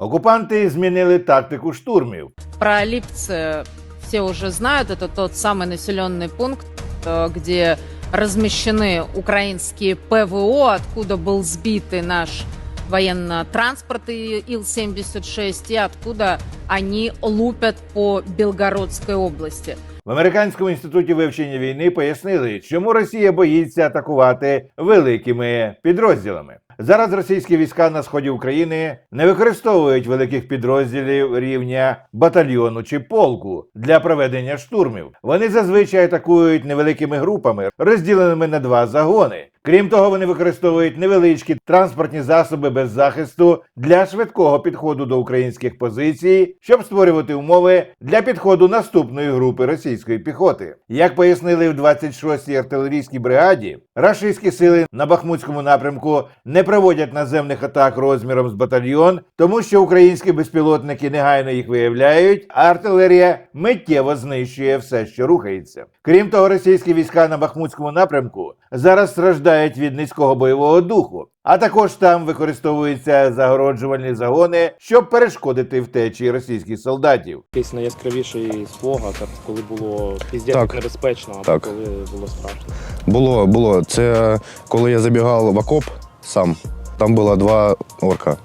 Окупанти змінили тактику штурмів. Про Липцы все уже знают. Это тот самый населенный пункт, э, где размещены украинские ПВО, откуда был сбитый наш военно-транспорт и Ил-76, и откуда они лупят по Белгородской области. В американському інституті вивчення війни пояснили, чому Росія боїться атакувати великими підрозділами. Зараз російські війська на сході України не використовують великих підрозділів рівня батальйону чи полку для проведення штурмів. Вони зазвичай атакують невеликими групами, розділеними на два загони. Крім того, вони використовують невеличкі транспортні засоби без захисту для швидкого підходу до українських позицій, щоб створювати умови для підходу наступної групи російської піхоти. Як пояснили в 26-й артилерійській бригаді, рашистські сили на Бахмутському напрямку не проводять наземних атак розміром з батальйон, тому що українські безпілотники негайно їх виявляють, а артилерія миттєво знищує все, що рухається. Крім того, російські війська на Бахмутському напрямку зараз страждають від низького бойового духу, а також там використовуються загороджувальні загони, щоб перешкодити втечі російських солдатів. Якийсь найяскравіший спогад, коли було Так. небезпечно, або Так. коли було страшно. Було, було. Це коли я забігав в окоп сам, там було два орка.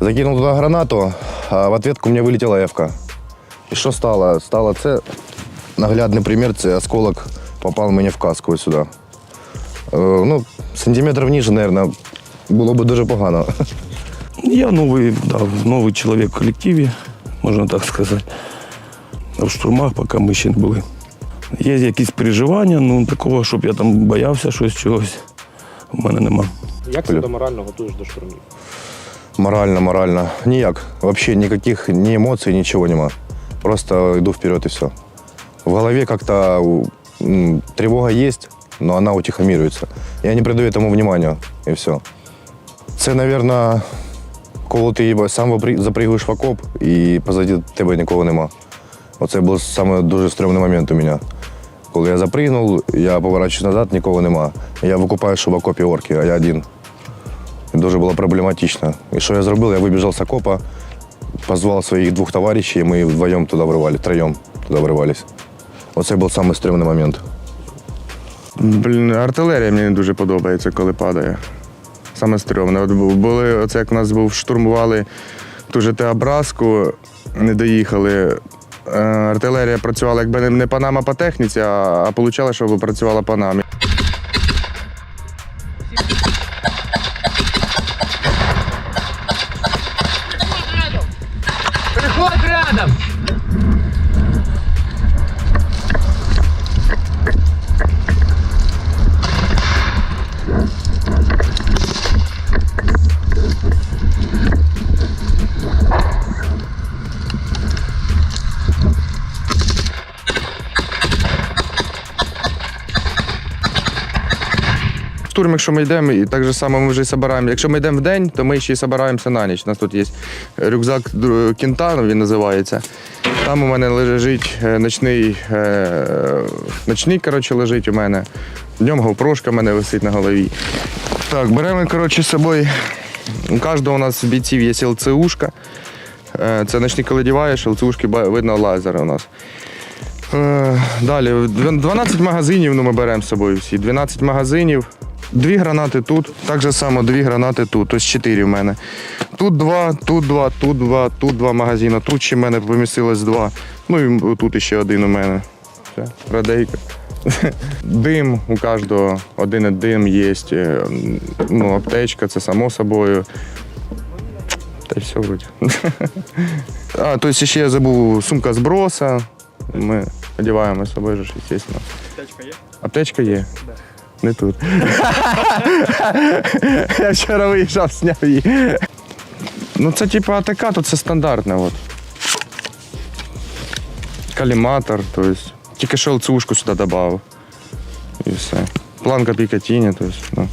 Закинув туди гранату, а в ответку мені вилетіла евка. І що стало? Стало це наглядний примір, це осколок попав мені в каску сюди. Е, ну, сантиметрів ніже, мабуть, було б дуже погано. Я новий, да, новий чоловік в колективі, можна так сказати. В штурмах поки ми ще не були. Є якісь переживання, ну такого, щоб я там боявся щось чогось, в мене нема. Як себе морально готуєш до штурмів? Морально, морально. Ніяк. Взагалі ніяких ні емоцій, нічого нема. Просто йду вперед і все. В голові как-то м, тревога есть, но она утихомируется. Я не придаю этому внимания, і все. Це, мабуть, коли ти сам запригуєш в окоп і позаді тебе нікого нема. Оце був саме дуже стрьомний момент у мене. Коли я запригнув, я поворачуюсь назад, нікого нема. Я викупаю, що в окопі орки, а я один. І дуже було проблематично. І що я зробив? Я вибіжав з окопа, позвав своїх двох товаришів, і ми вдвоєм туди вривали, троєм туди вривались. Оце був самий стрімний момент. Блін, артилерія мені не дуже подобається, коли падає. Саме стрьомно. От бу- були, оце як нас був, штурмували ту же Теобразку, не доїхали. Е, Артилерія працювала якби не- панама по техніці, а, а вийшло, що працювала по нам. Штурм, якщо ми йдемо, і так же само ми вже і собираємо. Якщо ми йдемо в день, то ми ще й собираємося на ніч. У нас тут є рюкзак Кінтан, він називається. Там у мене лежить е, ночний, е, ночний коротше, лежить у мене. Днем говпрошка в мене висить на голові. Так, беремо коротше, з собою. У кожного у нас з бійців є ЛЦУшка. Е, Це ночник, коледіваєш, ЛЦУшки видно лазери у нас. Далі, 12 магазинів ну, ми беремо з собою всі. 12 магазинів. Дві гранати тут, так же само дві гранати тут, ось чотири в мене. Тут два, тут два, тут два, тут два магазини, тут ще в мене помістилось два. Ну і тут ще один у мене. Все, радейка. Дим у кожного один дим є. е, Ну, аптечка, це само собою. Та й все вроді. А, то ще я забув сумка зброса. Ми одягаємо з собою, звісно. Аптечка є? Аптечка є. Не тут. Я вчора виїжджав, зняв її. Ну, це типу АТК, то це стандартне. От. Каліматор, тобто. Тільки що ЛЦУшку сюди додав. І все. Планка Пікатіні, тобто, ну.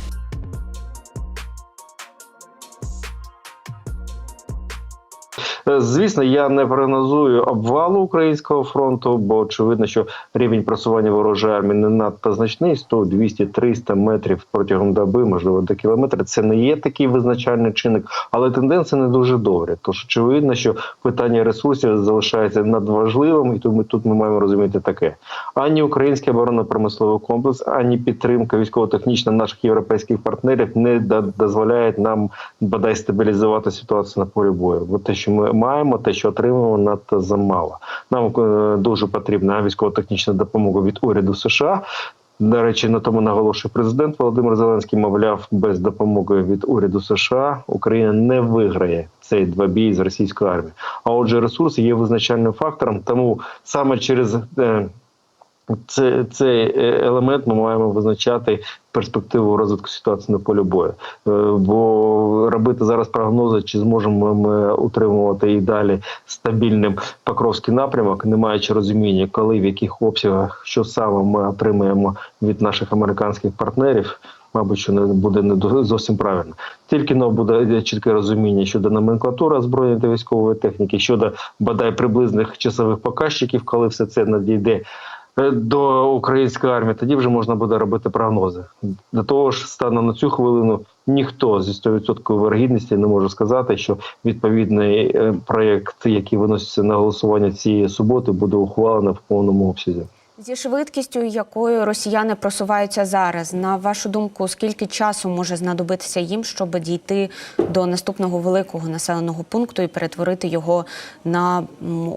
Звісно, я не прогнозую обвалу українського фронту, бо очевидно, що рівень просування ворожої армії не надто значний 100, 200, 300 метрів протягом доби, можливо, до кілометра. Це не є такий визначальний чинник, але тенденція не дуже добре. Тож очевидно, що питання ресурсів залишається надважливим, і тому тут ми маємо розуміти таке: ані український оборонно-промисловий комплекс, ані підтримка військово-технічна наших європейських партнерів не дозволяють нам бодай стабілізувати ситуацію на полі бою. Бо те, що ми маємо, те, що отримуємо, надто замало. Нам е, дуже потрібна військово-технічна допомога від уряду США. До речі, на тому наголошує президент Володимир Зеленський. Мовляв, без допомоги від уряду США Україна не виграє цей двобій з російською армією. А отже, ресурси є визначальним фактором. Тому саме через е, це, цей е, елемент ми маємо визначати перспективу розвитку ситуації на полі бою. Е, Бо робити зараз прогнози, чи зможемо ми утримувати і далі стабільним Покровський напрямок, не маючи розуміння, коли в яких обсягах, що саме ми отримаємо від наших американських партнерів. Мабуть, що не буде не зовсім правильно. Тільки но буде чітке розуміння щодо номенклатури озброєння та військової техніки, щодо бодай приблизних часових показчиків, коли все це надійде до української армії, тоді вже можна буде робити прогнози. До того ж, станом на цю хвилину ніхто зі 100% вергідності не може сказати, що відповідний е, проєкт, який виноситься на голосування цієї суботи, буде ухвалено в повному обсязі. Зі швидкістю, якою росіяни просуваються зараз, на вашу думку, скільки часу може знадобитися їм, щоб дійти до наступного великого населеного пункту і перетворити його на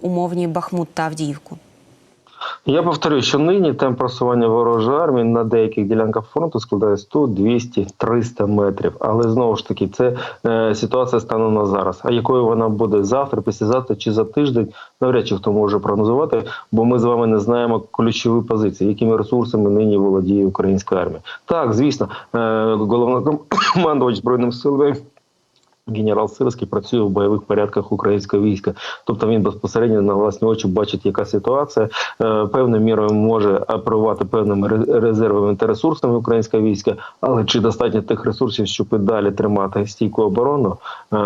умовні Бахмут та Авдіївку? Я повторюю, що нині темп просування ворожої армії на деяких ділянках фронту складає 100, 200, 300 метрів. Але знову ж таки, це е, ситуація станом на зараз. А якою вона буде завтра, післязавтра чи за тиждень, навряд чи хто може прогнозувати, бо ми з вами не знаємо ключові позиції, якими ресурсами нині володіє українська армія. Так, звісно, е, головнокомандувач збройним силами. Генерал Сирський працює в бойових порядках українського війська, тобто він безпосередньо на власні очі бачить, яка ситуація е, певною мірою може оперувати певними ре- резервами та ресурсами українського війська, але чи достатньо тих ресурсів, щоб і далі тримати стійку оборону, е,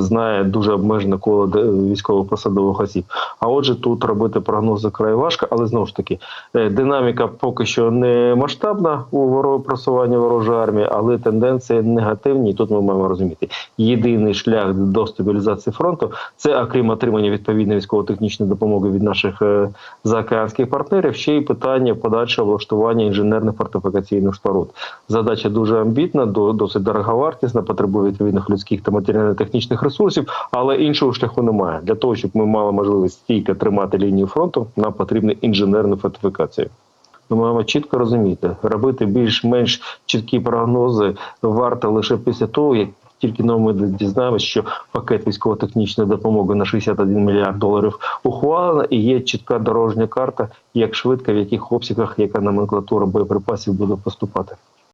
знає дуже обмежене коло де- військових посадових осіб. А отже, тут робити прогнози край важко, але знову ж таки е, динаміка поки що не масштабна у просуванні ворожої армії, але тенденції негативні. І тут ми маємо розуміти, єдиний шлях до стабілізації фронту це, окрім отримання відповідної військово-технічної допомоги від наших е, заокеанських партнерів, ще й питання подальшого влаштування інженерних фортифікаційних споруд. Задача дуже амбітна, до- досить дороговартісна, потребує відповідних людських та матеріально-технічних ресурсів, але іншого шляху немає. Для того, щоб ми мали можливість стійко тримати лінію фронту, нам потрібні інженерні фортифікації. Ми маємо чітко розуміти, робити більш-менш чіткі прогнози варто лише після того, як тільки но ми дізнаємося, що пакет військово-технічної допомоги на 61 мільярд доларів ухвалено, і є чітка дорожня карта, як швидко, в яких обсягах, яка номенклатура боєприпасів буде поступати.